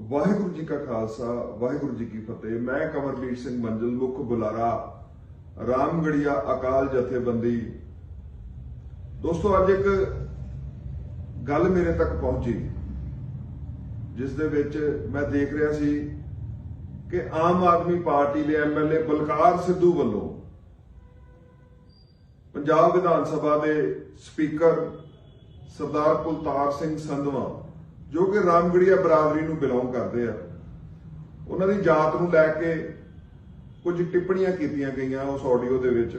ਵਾਹਿਗੁਰੂ ਜੀ ਕਾ ਖਾਲਸਾ, ਵਾਹਿਗੁਰੂ ਜੀ ਕੀ ਫਤਿਹ। ਮੈਂ ਕਮਰਵੀਰ ਸਿੰਘ ਮੰਜਲ, ਮੁੱਖ ਬੁਲਾਰਾ, ਰਾਮਗੜੀਆ ਅਕਾਲ ਜਥੇਬੰਦੀ। ਦੋਸਤੋ, ਅੱਜ ਇੱਕ ਗੱਲ ਮੇਰੇ ਤੱਕ ਪਹੁੰਚੀ, ਜਿਸ ਦੇ ਵਿੱਚ ਮੈਂ ਦੇਖ ਰਿਹਾ ਸੀ ਕਿ ਆਮ ਆਦਮੀ ਪਾਰਟੀ ਦੇ ਐਮਐਲਏ ਬਲਕਾਰ ਸਿੱਧੂ ਵੱਲੋਂ ਪੰਜਾਬ ਵਿਧਾਨ ਸਭਾ ਦੇ ਸਪੀਕਰ ਸਰਦਾਰ ਕੁਲਤਾਰ ਸਿੰਘ ਸੰਧਵਾ ਜੋ ਕਿ ਰਾਮਗੜੀਆ ਬਰਾਦਰੀ ਨੂੰ ਬਿਲੋਂਗ ਕਰਦੇ ਆ। ਉਹਨਾਂ ਦੀ ਜਾਤ ਨੂੰ ਲੈ ਕੇ ਕੁਝ ਟਿੱਪਣੀਆਂ ਕੀਤੀਆਂ ਗਈਆਂ ਉਸ ਆਡੀਓ ਦੇ ਵਿੱਚ,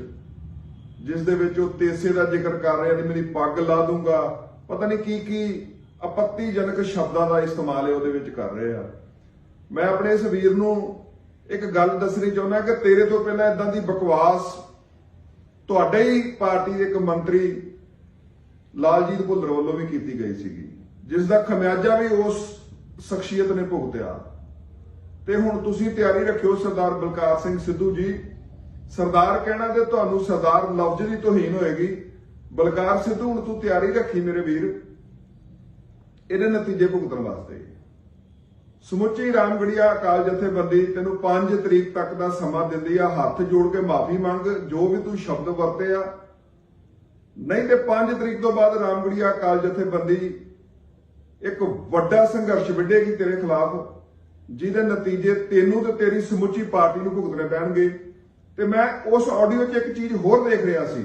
ਜਿਸ ਦੇ ਵਿੱਚ ਉਹ ਤੇਸੇ ਦਾ ਜ਼ਿਕਰ ਕਰ ਰਿਹਾ ਨੇ ਮੇਰੀ ਪੱਗ ਲਾ ਦੂੰਗਾ। ਪਤਾ ਨਹੀਂ ਕੀ ਕੀ ਆਪੱਤੀਜਨਕ ਸ਼ਬਦਾਂ ਦਾ ਇਸਤੇਮਾਲ ਉਹਦੇ ਵਿੱਚ ਕਰ ਰਹੇ ਆ। ਮੈਂ ਆਪਣੇ ਇਸ ਵੀਰ ਨੂੰ ਇੱਕ ਗੱਲ ਦੱਸਣੀ ਚਾਹੁੰਦਾ ਕਿ ਤੇਰੇ ਤੋਂ ਪਹਿਲਾਂ ਇਦਾਂ ਦੀ ਬਕਵਾਸ ਤੁਹਾਡੇ ਹੀ ਪਾਰਟੀ ਦੇ ਇੱਕ ਮੰਤਰੀ ਲਾਲਜੀਤ ਭੁੱਲਰ ਵੱਲੋਂ ਵੀ ਕੀਤੀ ਗਈ ਸੀਗੀ। ਜਿਸ ਦਾ ਖਮਿਆਜਾ ਵੀ ਉਸ ਸ਼ਖਸੀਅਤ ਨੇ ਭੁਗਤਿਆ। ਤੇ ਹੁਣ ਤੁਸੀਂ ਤਿਆਰੀ ਰੱਖਿਓ ਸਰਦਾਰ ਬਲਕਾਰ ਸਿੰਘ ਸਿੱਧੂ ਜੀ। ਸਰਦਾਰ ਕਹਿਣਾ ਤੇ ਤੁਹਾਨੂੰ ਸਰਦਾਰ ਲਫ਼ਜ਼ ਦੀ ਤੋਹੀਨ ਹੋਏਗੀ। ਬਲਕਾਰ ਸਿੱਧੂ, ਹੁਣ ਤੂੰ ਤਿਆਰੀ ਰੱਖੀ ਮੇਰੇ ਵੀਰ ਇਹਦੇ ਨਤੀਜੇ ਭੁਗਤਣ ਵਾਸਤੇ। ਸਮੁੱਚੀ ਰਾਮਗੜੀਆ ਅਕਾਲ ਜਥੇਬੰਦੀ ਤੈਨੂੰ 5 ਤਰੀਕ ਤੱਕ ਦਾ ਸਮਾਂ ਦਿੰਦੀ ਆ। ਹੱਥ ਜੋੜ ਕੇ ਮਾਫੀ ਮੰਗ, ਜੋ ਵੀ ਤੂੰ ਸ਼ਬਦ ਵਰਤੇ ਆ। ਨਹੀਂ ਤੇ 5 ਤਰੀਕ ਤੋਂ ਬਾਅਦ ਰਾਮਗੜੀਆ ਅਕਾਲ ਜਥੇਬੰਦੀ ਇੱਕ ਵੱਡਾ ਸੰਘਰਸ਼ ਵਿੱਢੇਗੀ ਤੇਰੇ ਖਿਲਾਫ, ਜਿਹਦੇ ਨਤੀਜੇ ਤੈਨੂੰ ਤੇ ਤੇਰੀ ਸਮੁੱਚੀ ਪਾਰਟੀ ਨੂੰ ਭੁਗਤਣੇ ਪੈਣਗੇ। ਤੇ ਮੈਂ ਉਸ ਆਡੀਓ 'ਚ ਇੱਕ ਚੀਜ਼ ਹੋਰ ਦੇਖ ਰਿਹਾ ਸੀ।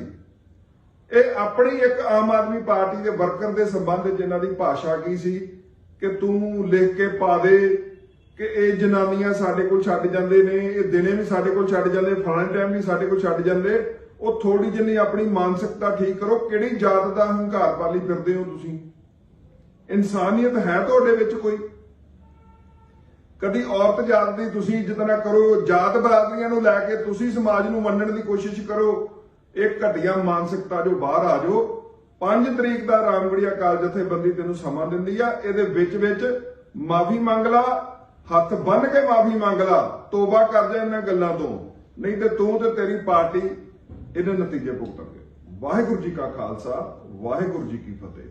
ਇਹ ਆਪਣੀ ਇੱਕ ਆਮ ਆਦਮੀ ਪਾਰਟੀ ਦੇ ਵਰਕਰ ਦੇ ਸੰਬੰਧ ਵਿੱਚ ਦੀ ਭਾਸ਼ਾ ਕੀ ਸੀ? ਕਿ ਤੂੰ ਲਿਖ ਕੇ ਪਾ ਦੇ ਕਿ ਇਹ ਜਨਾਨੀਆਂ ਸਾਡੇ ਕੋਲ ਛੱਡ ਜਾਂਦੇ ਨੇ, ਇਹ ਦਿਨੇ ਵੀ ਸਾਡੇ ਕੋਲ ਛੱਡ ਜਾਂਦੇ, ਫਲਾਣੇ ਟਾਈਮ ਵੀ ਸਾਡੇ ਕੋਲ ਛੱਡ ਜਾਂਦੇ। ਉਹ ਥੋੜੀ ਜਿੰਨੀ ਆਪਣੀ ਮਾਨਸਿਕਤਾ ਠੀਕ ਕਰੋ, ਕਿਹੜੀ ਜਾਤ ਦਾ ਹੰਕਾਰ ਪਾਲੀ ਫਿਰਦੇ ਹੋ ਤੁਸੀਂ? ਇਨਸਾਨੀਅਤ ਹੈ ਤੁਹਾਡੇ ਵਿੱਚ ਕੋਈ? ਕਦੀ ਔਰਤ ਜਾਤ ਦੀ ਤੁਸੀਂ ਇੱਜ਼ਤ ਨਾ ਕਰੋ, ਜਾਤ ਬਰਾਦਰੀਆਂ ਨੂੰ ਲੈ ਕੇ ਤੁਸੀਂ ਸਮਾਜ ਨੂੰ ਵੰਡਣ ਦੀ ਕੋਸ਼ਿਸ਼ ਕਰੋ, ਇਹ ਘਟੀਆ ਮਾਨਸਿਕਤਾ ਜੋ ਬਾਹਰ ਆ ਜਾਓ। 5 ਤਰੀਕ ਦਾ ਰਾਮਗੜੀਆ ਕਾਲ ਜਥੇਬੰਦੀ ਤੈਨੂੰ ਸਮਾਂ ਦਿੰਦੀ ਆ, ਇਹਦੇ ਵਿੱਚ ਵਿੱਚ ਮਾਫੀ ਮੰਗ ਲਾ, ਹੱਥ ਬੰਨ ਕੇ ਮਾਫੀ ਮੰਗ ਲਾ, ਤੋਬਾ ਕਰ ਜਾ ਇਹਨਾਂ ਗੱਲਾਂ ਤੋਂ। ਨਹੀਂ ਤੇ ਤੂੰ ਤੇ ਤੇਰੀ ਪਾਰਟੀ ਇਹਦੇ ਨਤੀਜੇ ਭੁਗਤਣਗੇ। ਵਾਹਿਗੁਰੂ ਜੀ ਕਾ ਖਾਲਸਾ, ਵਾਹਿਗੁਰੂ ਜੀ ਕੀ ਫਤਿਹ।